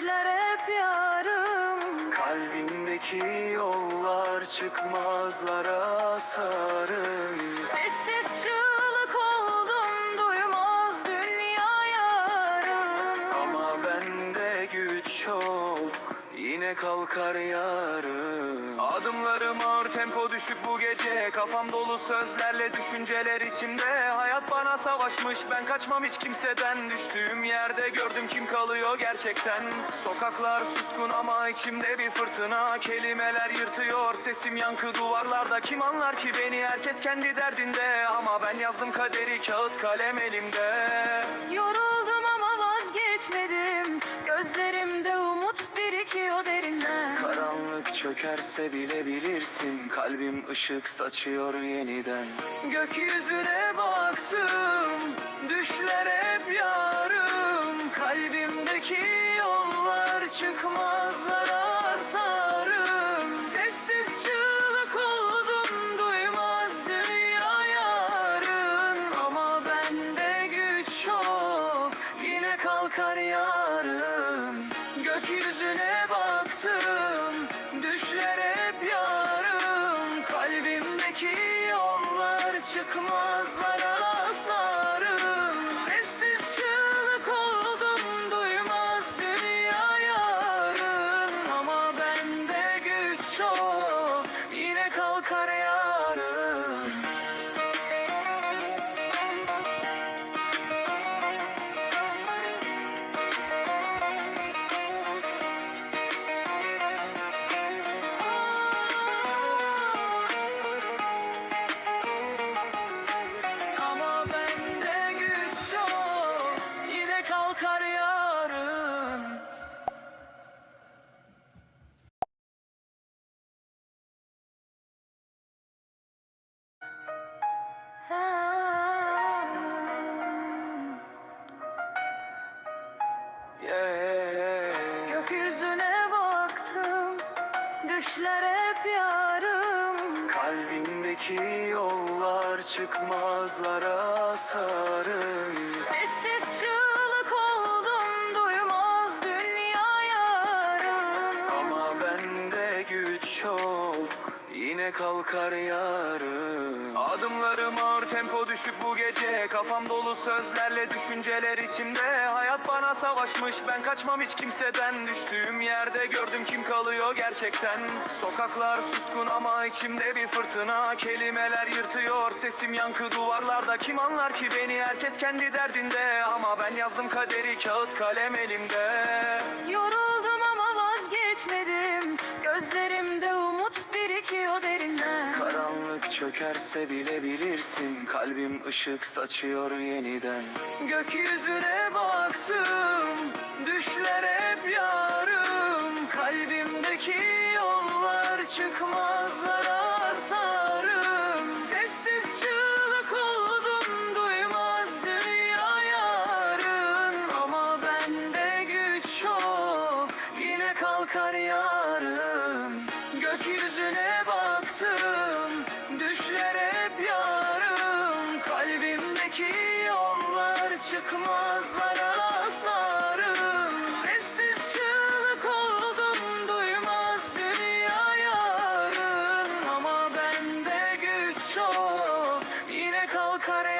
düşler hep yarım. Kalbimdeki yollar çıkmazlara sarın Kalkar yarın. Adımlarım ağır tempo düşük bu gece. Kafam dolu sözlerle düşünceler içimde. Hayat bana savaşmış ben kaçmam hiç kimseden. Düştüğüm yerde gördüm kim kalıyor gerçekten. Sokaklar suskun ama içimde bir fırtına. Kelimeler yırtıyor sesim yankı duvarlarda. Kim anlar ki beni? Herkes kendi derdinde. Ama ben yazdım kaderi kağıt kalem elimde. Yoruldum çökerse bile bilirsin Kalbim ışık saçıyor yeniden. Gökyüzüne baktım Düşler hep yarım. Kalbimdeki yollar çıkmazlara sarım Sessiz çığlık oldum Duymaz dünya yarın. Ama bende güç çok Yine kalkar yarın. Gökyüzüne yollar çıkmazlara sarım Sessiz çığlık oldum. Duymaz dünya Ama bende güç çok Yine kalkar yarın Düşler hep yarım. Kalbimdeki yollar çıkmazlara sarın Kalkar yarın. Adımlarım ağır tempo düşük bu gece. Kafam dolu sözlerle düşünceler içimde. Hayat bana savaşmış ben kaçmam hiç kimseden. Düştüğüm yerde gördüm kim kalıyor gerçekten. Sokaklar suskun ama içimde bir fırtına. Kelimeler yırtıyor sesim yankı. Duvarlarda Kim anlar ki beni? Herkes kendi derdinde. Ama ben yazdım kaderi kağıt kalem elimde çökerse bile bilirsin Kalbim ışık saçıyor yeniden. Gökyüzüne baktım Düşler hep yarım. Kalbimdeki yollar çıkmazlara sarım Sessiz çığlık oldum Duymaz dünya yarın. Ama bende güç yok Yine kalkar yarın. Gökyüzüne Yine